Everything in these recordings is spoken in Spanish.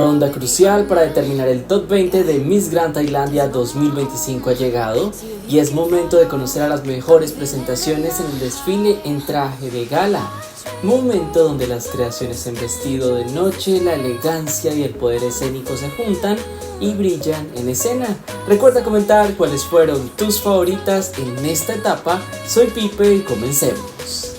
Ronda crucial para determinar el top 20 de Miss Grand Tailandia 2025 ha llegado y es momento de conocer a las mejores presentaciones en el desfile en traje de gala. Momento donde las creaciones en vestido de noche, la elegancia y el poder escénico se juntan y brillan en escena. Recuerda comentar cuáles fueron tus favoritas en esta etapa. Soy Pipe y comencemos.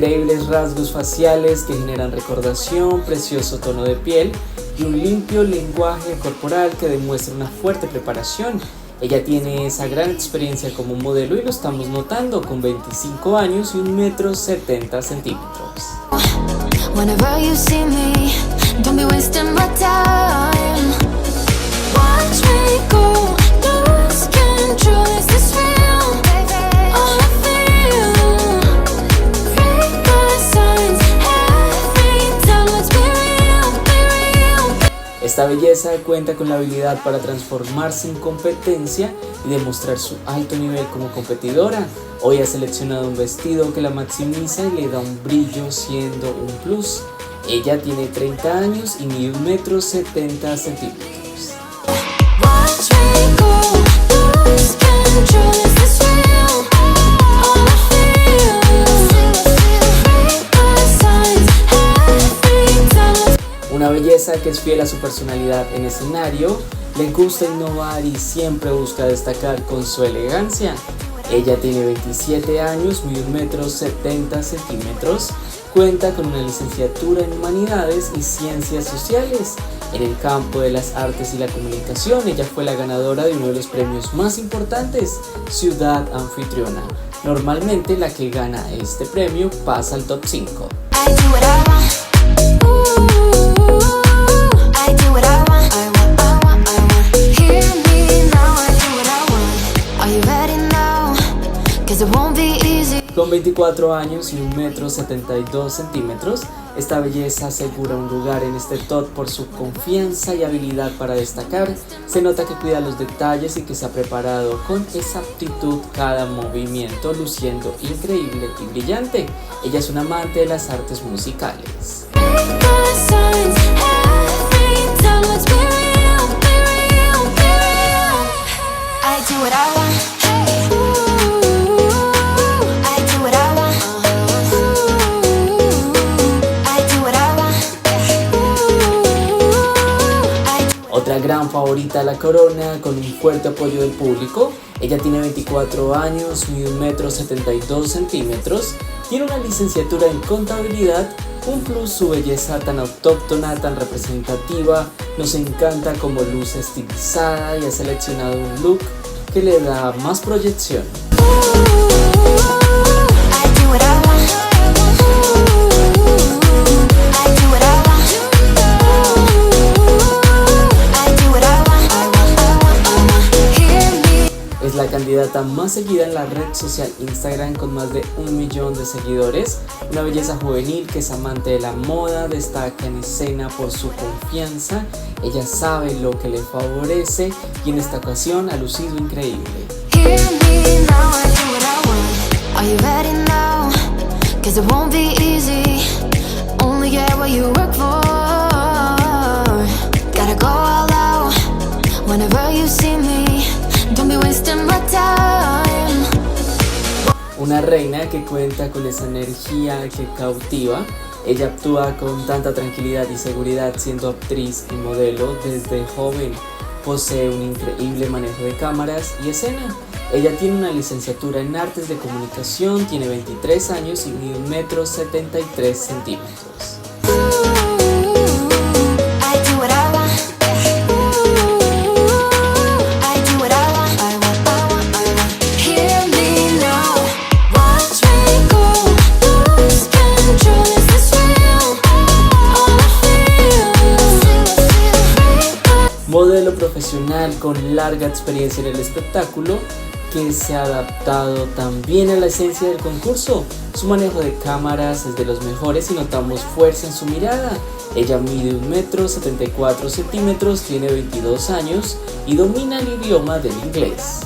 Increíbles rasgos faciales que generan recordación, precioso tono de piel y un limpio lenguaje corporal que demuestra una fuerte preparación. Ella tiene esa gran experiencia como modelo y lo estamos notando con 25 años y un metro 70 centímetros. Esta belleza cuenta con la habilidad para transformarse en competencia y demostrar su alto nivel como competidora. Hoy ha seleccionado un vestido que la maximiza y le da un brillo siendo un plus. Ella tiene 30 años y mide un metro 70 centímetros. Que es fiel a su personalidad en escenario, le gusta innovar y siempre busca destacar con su elegancia. Ella tiene 27 años, mide 1 metro 70 centímetros, cuenta con una licenciatura en Humanidades y Ciencias Sociales. En el campo de las artes y la comunicación, ella fue la ganadora de uno de los premios más importantes, Ciudad Anfitriona. Normalmente la que gana este premio pasa al top 5. Con 24 años y 1 metro 72 centímetros, esta belleza asegura un lugar en este top por su confianza y habilidad para destacar. Se nota que cuida los detalles y que se ha preparado con exactitud cada movimiento, luciendo increíble y brillante. Ella es una amante de las artes musicales. Gran favorita de la corona con un fuerte apoyo del público. Ella tiene 24 años, mide 1 metro 72 centímetros, tiene una licenciatura en contabilidad, un plus su belleza tan autóctona, tan representativa, nos encanta como luz estilizada y ha seleccionado un look que le da más proyección. La candidata más seguida en la red social Instagram con más de un millón de seguidores. Una belleza juvenil que es amante de la moda, destaca en escena por su confianza. Ella sabe lo que le favorece y en esta ocasión ha lucido increíble. Una reina que cuenta con esa energía que cautiva. Ella actúa con tanta tranquilidad y seguridad siendo actriz y modelo desde joven. Posee un increíble manejo de cámaras y escena. Ella tiene una licenciatura en artes de comunicación, tiene 23 años y mide 1 metro 73 centímetros. Con larga experiencia en el espectáculo que se ha adaptado también a la esencia del concurso. Su manejo de cámaras es de los mejores y notamos fuerza en su mirada. Ella mide 1 metro 74 centímetros, tiene 22 años y domina el idioma del inglés.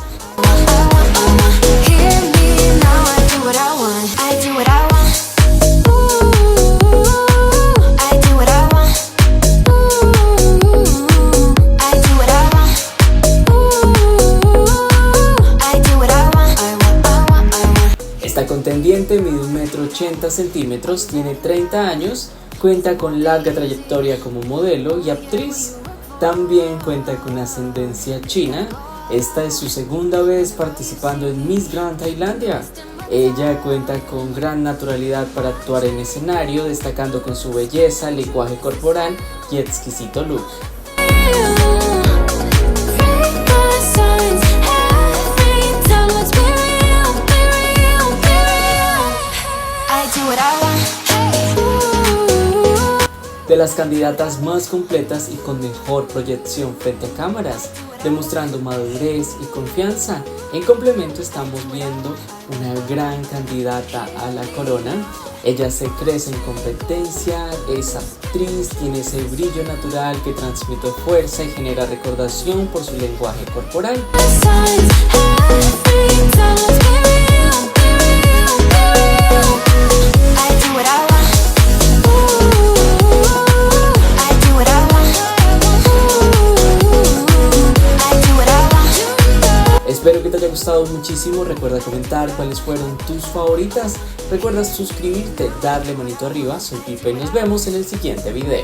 Esta contendiente mide 1,80 metro 80 centímetros, tiene 30 años, cuenta con larga trayectoria como modelo y actriz. También cuenta con ascendencia china. Esta es su segunda vez participando en Miss Grand Tailandia. Ella cuenta con gran naturalidad para actuar en escenario, destacando con su belleza, lenguaje corporal y exquisito look. De las candidatas más completas y con mejor proyección frente a cámaras, demostrando madurez y confianza. En complemento estamos viendo una gran candidata a la corona. Ella se crece en competencia, es actriz, tiene ese brillo natural que transmite fuerza y genera recordación por su lenguaje corporal. gustado muchísimo, recuerda comentar cuáles fueron tus favoritas. Recuerda suscribirte, darle manito arriba. Soy Pipe y nos vemos en el siguiente video.